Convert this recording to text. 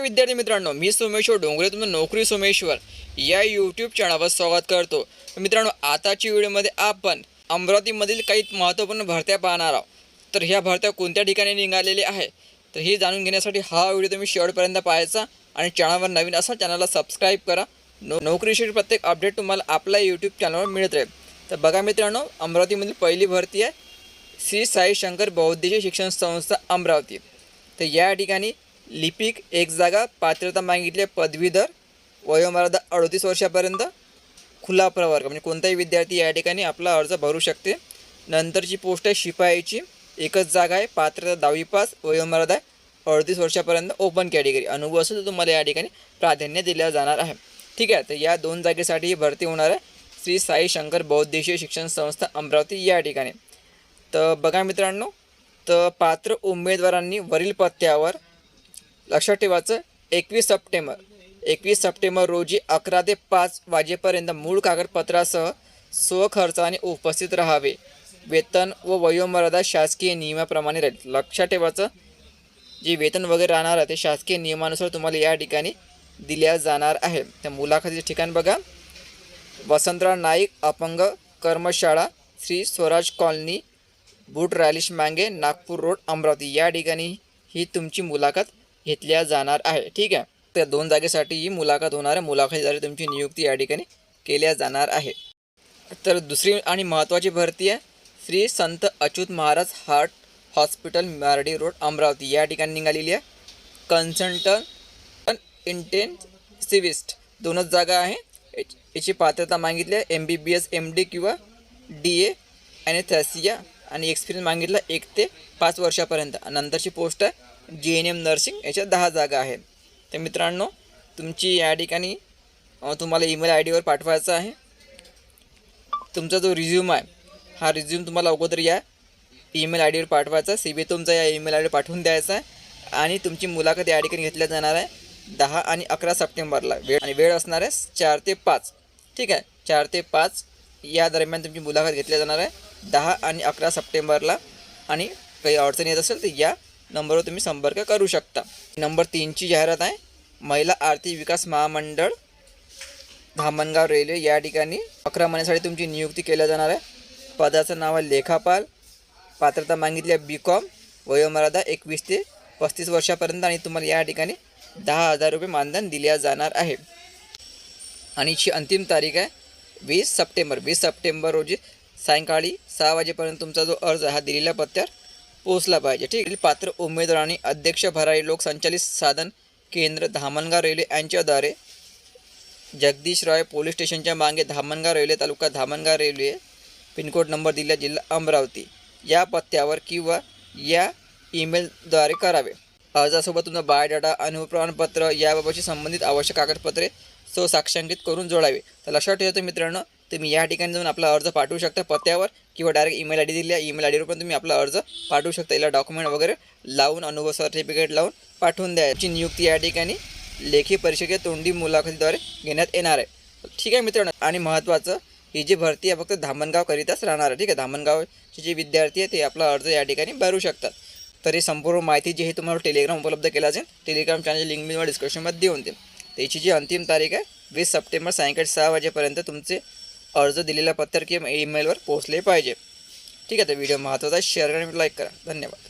नमस्कार विद्यार्थी मित्रांनो मी सोमेश्वर डोंगरे तुमचं नोकरी सोमेश्वर या यूट्यूब चॅनलवर स्वागत करतो. मित्रांनो आताच्या व्हिडिओमध्ये आपण अमरावतीमधील काही महत्त्वपूर्ण भरत्या पाहणार आहोत. तर ह्या भरत्या कोणत्या ठिकाणी निघालेल्या आहे तर हे जाणून घेण्यासाठी हा व्हिडिओ तुम्ही शेवटपर्यंत पाहायचा आणि चॅनलवर नवीन असा चॅनलला सबस्क्राईब करा. नो नोकरीशी प्रत्येक अपडेट तुम्हाला आपल्या यूट्यूब चॅनलवर मिळत राहील. तर बघा मित्रांनो अमरावतीमधील पहिली भरती आहे श्री साई शंकर बौद्धिक शिक्षण संस्था अमरावती. तर या ठिकाणी लिपिक एक जागा पात्रता मागितली आहे पदवीधर वयोमर्यादा अडतीस वर्षापर्यंत खुला प्रवर्ग. म्हणजे कोणताही विद्यार्थी या ठिकाणी आपला अर्ज भरू शकते. नंतरची पोस्ट आहे शिपाईची एकच जागा आहे पात्रता दहावी पास वयोमर्यादा अडतीस वर्षापर्यंत ओपन कॅटेगरी अनुभव असेल तर तुम्हाला या ठिकाणी प्राधान्य दिलं जाणार आहे. ठीक आहे तर या दोन जागेसाठी भरती होणार आहे. श्री साई शंकर बौद्धेशीय शिक्षण संस्था अमरावती या ठिकाणी. तर बघा मित्रांनो तर पात्र उमेदवारांनी वरील पत्त्यावर लक्षात ठेवायचं एकवीस सप्टेंबर. एकवीस सप्टेंबर रोजी अकरा ते पाच वाजेपर्यंत मूळ कागदपत्रासह स्वखर्चाने उपस्थित राहावे. वेतन व वयोमर्यादा शासकीय नियमाप्रमाणे राहील. लक्षात ठेवायचं जे वेतन वगैरे राहणार आहे ते शासकीय नियमानुसार तुम्हाला या ठिकाणी दिल्या जाणार आहे त्या मुलाखतीचे ठिकाण बघा. वसंतराव नाईक अपंग कर्मशाळा श्री स्वराज कॉलनी बूट रॅलिश मांगे नागपूर रोड अमरावती. या ठिकाणी ही तुमची मुलाखत घेतल्या जाणार आहे. ठीक आहे? त्या दोन जागेसाठी ही मुलाखत होणार आहे. मुलाखतीद्वारे तुमची नियुक्ती या ठिकाणी केल्या जाणार आहे. तर दुसरी आणि महत्त्वाची भरती आहे. Shri Sant Achyut Maharaj heart hospital Mardi road Amravati. या ठिकाणी निघालेली आहे. कन्सल्टंट इंटेन्सिविस्ट दोनच जागा आहे. याची- पात्रता मागितली आहे. M B B S M D किंवा डी ए आणि थॅसिया आणि एक्सपिरियन्स मागितला एक ते पाच वर्षापर्यंत. नंतरची पोस्ट आहे. जी एन एम नर्सिंग याच्या दहा जागा आहेत. तर मित्रांनो तुमची या ठिकाणी तुम्हाला ईमेल आय डीवर पाठवायचा आहे. तुमचा जो रिझ्यूम आहे हा रिझ्यूम तुम्हाला अगोदर या ईमेल आय डीवर पाठवायचा सी बी तुमचा या ईमेल आय डी पाठवून द्यायचा आहे. आणि तुमची मुलाखत या ठिकाणी घेतल्या जाणार आहे दहा आणि अकरा सप्टेंबरला. वेळ आणि वेळ असणार आहे चार ते पाच. ठीक आहे? चार ते पाच या दरम्यान तुमची मुलाखत घेतल्या जाणार आहे. दहा आणि अकरा सप्टेंबरला. आणि काही अडचण येत असेल तर या नंबरवर तुम्ही संपर्क करू शकता. नंबर तीनची जाहिरात आहे. महिला आर्थिक विकास महामंडळ धामणगाव रेल्वे या ठिकाणी अकरा महिन्यासाठी तुमची नियुक्ती केल्या जाणार आहे. पदाचं नाव आहे लेखापाल. पात्रता मागितली आहे बी कॉम वयोमर्यादा एकवीस ते पस्तीस वर्षापर्यंत आणि तुम्हाला या ठिकाणी दहा हजार रुपये मानधन दिल्या जाणार आहे. आणि हिची अंतिम तारीख आहे वीस सप्टेंबर. वीस सप्टेंबर रोजी सायंकाळी सहा वाजेपर्यंत तुमचा जो अर्ज हा दिलेल्या पत्त्यावर पोहोचला पाहिजे. ठीक पात्र पात्र उमेदवारांनी अध्यक्ष भरारी लोकसंचालित साधन केंद्र धामणगाव रेल्वे यांच्याद्वारे जगदीश रॉय पोलीस स्टेशनच्या मागे Dhamangaon railway taluka Dhamangaon railway pincode number दिला जिल्हा अमरावती. या पत्त्यावर किंवा या ईमेलद्वारे करावे. अर्जासोबत तुमचा बायोडाटा अनुभव प्रमाणपत्र याबाबतची संबंधित आवश्यक कागदपत्रे स्वसाक्षांकित करून जोडावे. तर लक्षात ठेवायचं मित्रांनो तुम्ही या ठिकाणी जाऊन आपला अर्ज पाठवू शकता पत्त्यावर किंवा डायरेक्ट ईमेल आय डी दिली आहे ईमेल आय डीवर पण तुम्ही आपला अर्ज पाठवू शकता. याला डॉक्युमेंट वगैरे लावून अनुभव सर्टिफिकेट लावून पाठवून द्यायची नियुक्ती या ठिकाणी लेखी परीक्षेच्या तोंडी मुलाखतीद्वारे घेण्यात येणार आहे. ठीक आहे मित्रांनो? आणि महत्त्वाचं ही जी भरती आहे फक्त धामणगावकरिताच राहणार आहे. ठीक आहे? धामणगावचे जे विद्यार्थी आहे ते आपला अर्ज या ठिकाणी भरू शकतात. तर ही संपूर्ण माहिती जी आहे तुम्हाला टेलिग्राम उपलब्ध केला जाईल टेलिग्राम चॅनल लिंक मी तुम्हाला डिस्क्रिप्शनमध्ये देऊन देईल त्याची जी अंतिम तारीख आहे वीस सप्टेंबर सायंकाळी सहा वाजेपर्यंत तुमचे अर्ज दिलेल्या पत्तर किंवा ईमेलवर पोहोचले पाहिजे. ठीक आहे तर व्हिडिओ महत्त्वाचा शेअर करा आणि लाईक करा. धन्यवाद.